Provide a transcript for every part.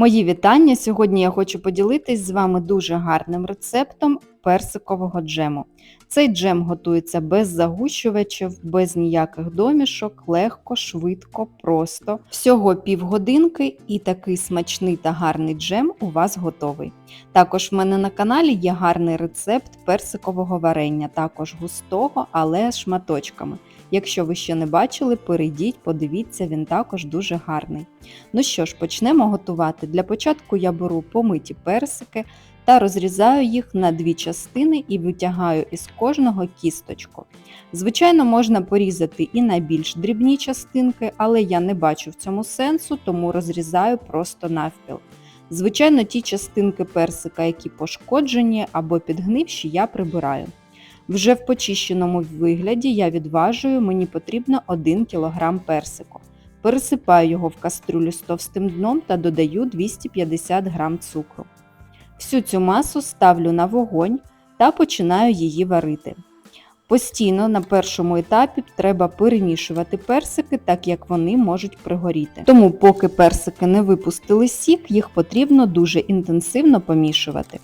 Мої вітання! Сьогодні я хочу поділитись з вами дуже гарним рецептом персикового джему. Цей джем готується без загущувачів, без ніяких домішок, легко, швидко, просто. Всього півгодинки і такий смачний та гарний джем у вас готовий. Також в мене на каналі є гарний рецепт персикового варення, також густого, але шматочками. Якщо ви ще не бачили, перейдіть, подивіться, він також дуже гарний. Ну що ж, почнемо готувати. Для початку я беру помиті персики та розрізаю їх на дві частини і витягаю із кожного кісточку. Звичайно, можна порізати і на більш дрібні частинки, але я не бачу в цьому сенсу, тому розрізаю просто навпіл. Звичайно, ті частинки персика, які пошкоджені або підгнивші, я прибираю. Вже в почищеному вигляді я відважую, мені потрібно 1 кг персику. Пересипаю його в кастрюлю з товстим дном та додаю 250 г цукру. Всю цю масу ставлю на вогонь та починаю її варити. Постійно на першому етапі треба перемішувати персики, так як вони можуть пригоріти. Тому, поки персики не випустили сік, їх потрібно дуже інтенсивно помішувати.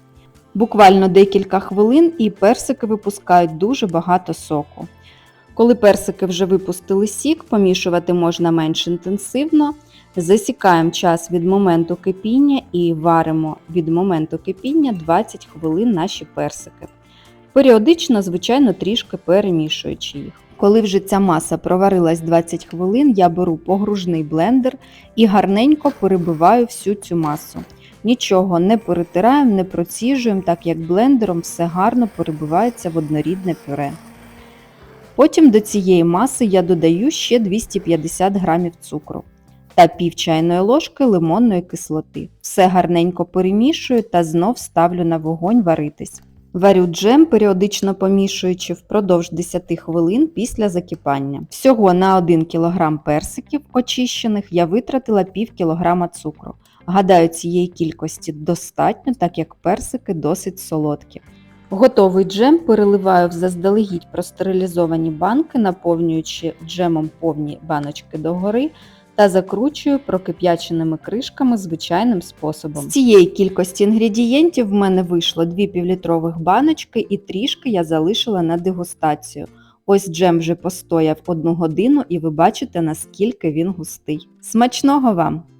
Буквально декілька хвилин і персики випускають дуже багато соку. Коли персики вже випустили сік, помішувати можна менш інтенсивно. Засікаємо час від моменту кипіння і варимо від моменту кипіння 20 хвилин наші персики. Періодично, звичайно, трішки перемішуючи їх. Коли вже ця маса проварилась 20 хвилин, я беру погружний блендер і гарненько перебиваю всю цю масу. Нічого не перетираємо, не проціжуємо, так як блендером все гарно перебивається в однорідне пюре. Потім до цієї маси я додаю ще 250 г цукру та пів чайної ложки лимонної кислоти. Все гарненько перемішую та знов ставлю на вогонь варитись. Варю джем, періодично помішуючи впродовж 10 хвилин після закипання. Всього на 1 кг персиків очищених я витратила пів кілограма цукру. Гадаю, цієї кількості достатньо, так як персики досить солодкі. Готовий джем переливаю в заздалегідь простерилізовані банки, наповнюючи джемом повні баночки догори та закручую прокип'яченими кришками звичайним способом. З цієї кількості інгредієнтів в мене вийшло 2 півлітрових баночки і трішки я залишила на дегустацію. Ось джем вже постояв одну годину і ви бачите, наскільки він густий. Смачного вам!